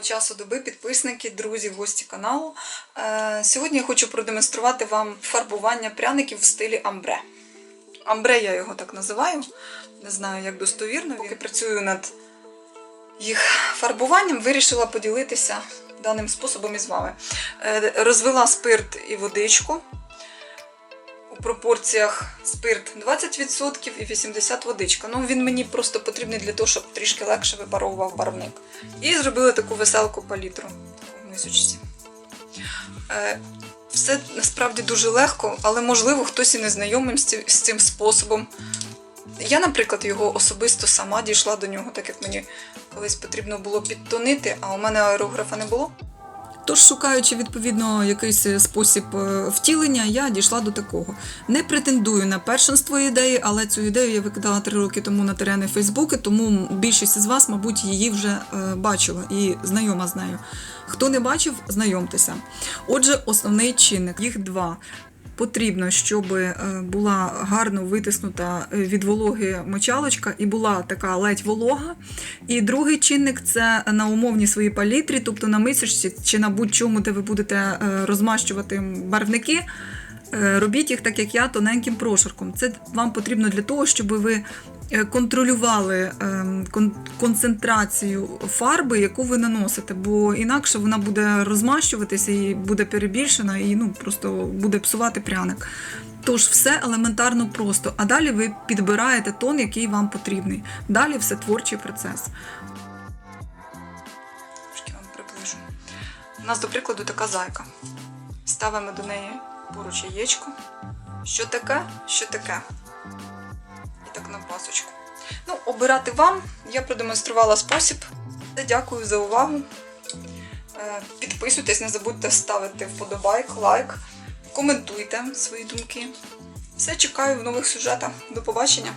Доброго часу доби, підписники, друзі, гості каналу. Е, Сьогодні я хочу продемонструвати вам фарбування пряників в стилі амбре. Амбре я його так називаю. Не знаю, як достовірно. Поки працюю над їх фарбуванням, вирішила поділитися даним способом із вами. Е, Розвела спирт і водичку. У пропорціях спирт 20% і 80% водичка. Ну, він мені просто потрібний для того, щоб трішки легше випаровував барвник. І зробили таку веселку палітру в мисочці. Е, все насправді дуже легко, але можливо хтось і не знайомий з цим способом. Я, наприклад, його особисто сама дійшла до нього, так як мені колись потрібно було підтонити, а у мене аерографа не було. Тож, шукаючи відповідно якийсь е, спосіб е, втілення, я дійшла до такого. Не претендую на першинство ідеї, але цю ідею я викидала три роки тому на терени Фейсбуки, тому більшість із вас, мабуть, її вже е, бачила і знайома з нею. Хто не бачив, знайомтеся. Отже, основний чинник їх два. Потрібно, щоб е, була гарно витиснута е, від вологи мочалочка і була така ледь волога. І другий чинник це на умовній своїй палітрі, тобто на мисочці чи на будь-чому, де ви будете е, розмащувати барвники. Е, Робіть їх так, як я, тоненьким прошарком. Це вам потрібно для того, щоб ви е, контролювали ем, концентрацію фарби, яку ви наносите, бо інакше вона буде розмащуватися і буде перебільшена, і ну просто буде псувати пряник. Тож все елементарно просто. А далі ви підбираєте тон, який вам потрібний. Далі все творчий процес. Трошки вам приближу. У нас, до прикладу, така зайка. Ставимо до неї поруч яєчко. Що таке, що таке. І так на пасочку. Ну, обирати вам. Я продемонструвала спосіб. Дякую за увагу. Е, Підписуйтесь, не забудьте ставити вподобайк, лайк, коментуйте свої думки. Все чекаю в нових сюжетах. До побачення!